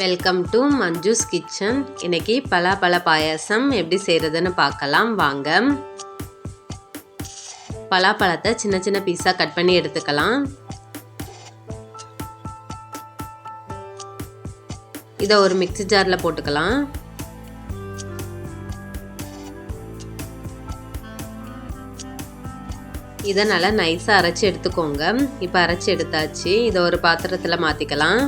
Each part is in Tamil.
வெல்கம் டு மஞ்சுஸ் கிச்சன் இன்னைக்கு பலாப்பழ பாயாசம் எப்படி செய்கிறதுன்னு பார்க்கலாம். வாங்க. பலாப்பழத்தை சின்ன சின்ன பீஸாக கட் பண்ணி எடுத்துக்கலாம். இதை ஒரு மிக்ஸி ஜாரில் போட்டுக்கலாம். இதை நல்லா நைஸாக அரைச்சி எடுத்துக்கோங்க. இப்போ அரைச்சி எடுத்தாச்சு. இதை ஒரு பாத்திரத்தில் மாற்றிக்கலாம்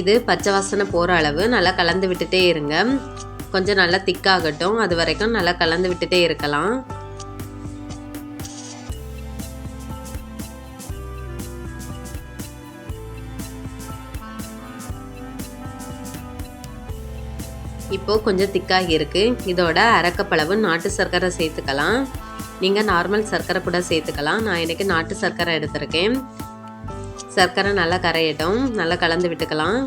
இது பச்சை வாசனை போகிற அளவு. நல்லா கலந்து விட்டுட்டே இருங்க. கொஞ்சம் நல்லா திக்காகட்டும். அது வரைக்கும் நல்லா கலந்து விட்டுட்டே இருக்கலாம். இப்போது கொஞ்சம் திக்காகி இருக்குது இதோட அரக்கப்பளவு நாட்டு சர்க்கரை சேர்த்துக்கலாம். நீங்கள் நார்மல் சர்க்கரை கூட சேர்த்துக்கலாம். நான் இன்றைக்கி நாட்டு சர்க்கரை எடுத்திருக்கேன். சர்க்கரை நல்லா கரையட்டும். நல்லா கலந்து விட்டுக்கலாம்.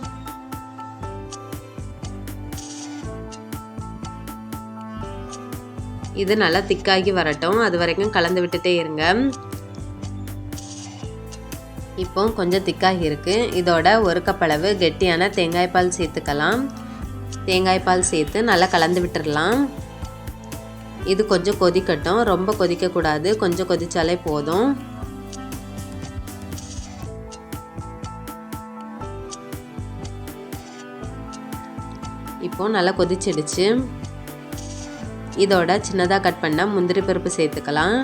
இது நல்லா திக்காகி வரட்டும். அது வரைக்கும் கலந்து விட்டுட்டே இருங்க. இப்போ கொஞ்சம் திக்காகி இருக்குது இதோட ஒரு கப்பளவு கெட்டியான தேங்காய் பால் சேர்த்துக்கலாம். தேங்காய் பால் சேர்த்து நல்லா கலந்து விட்டுடலாம் இது கொஞ்சம் கொதிக்கட்டும். ரொம்ப கொதிக்கக்கூடாது. கொஞ்சம் கொதித்தாலே போதும். இப்போ நல்லா கொதிச்சிடுச்சு. இதோட சின்னதாக கட் பண்ண முந்திரி பருப்பு சேர்த்துக்கலாம்.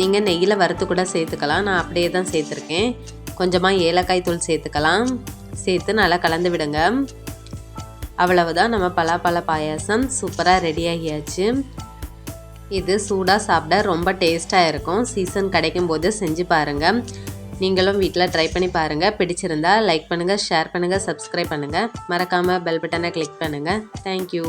நீங்கள் நெய்யில் வறுத்து கூட சேர்த்துக்கலாம். நான் அப்படியே தான் சேர்த்துருக்கேன். கொஞ்சமாக ஏலக்காய் தூள் சேர்த்துக்கலாம். சேர்த்து நல்லா கலந்து விடுங்க. அவ்வளவுதான் நம்ம பலாப்பழ பாயாசம் சூப்பராக ரெடி ஆகியாச்சு. இது சூடாக சாப்பிட ரொம்ப டேஸ்ட்டாக இருக்கும். சீசன் கிடைக்கும் போது செஞ்சு பாருங்கள் நீங்களும் வீட்டில் ட்ரை பண்ணி பாருங்கள் பிடிச்சிருந்தா லைக் பண்ணுங்கள் ஷேர் பண்ணுங்கள் சப்ஸ்கிரைப் பண்ணுங்கள் மறக்காமல் பெல் பட்டனை கிளிக் பண்ணுங்கள் தேங்க்யூ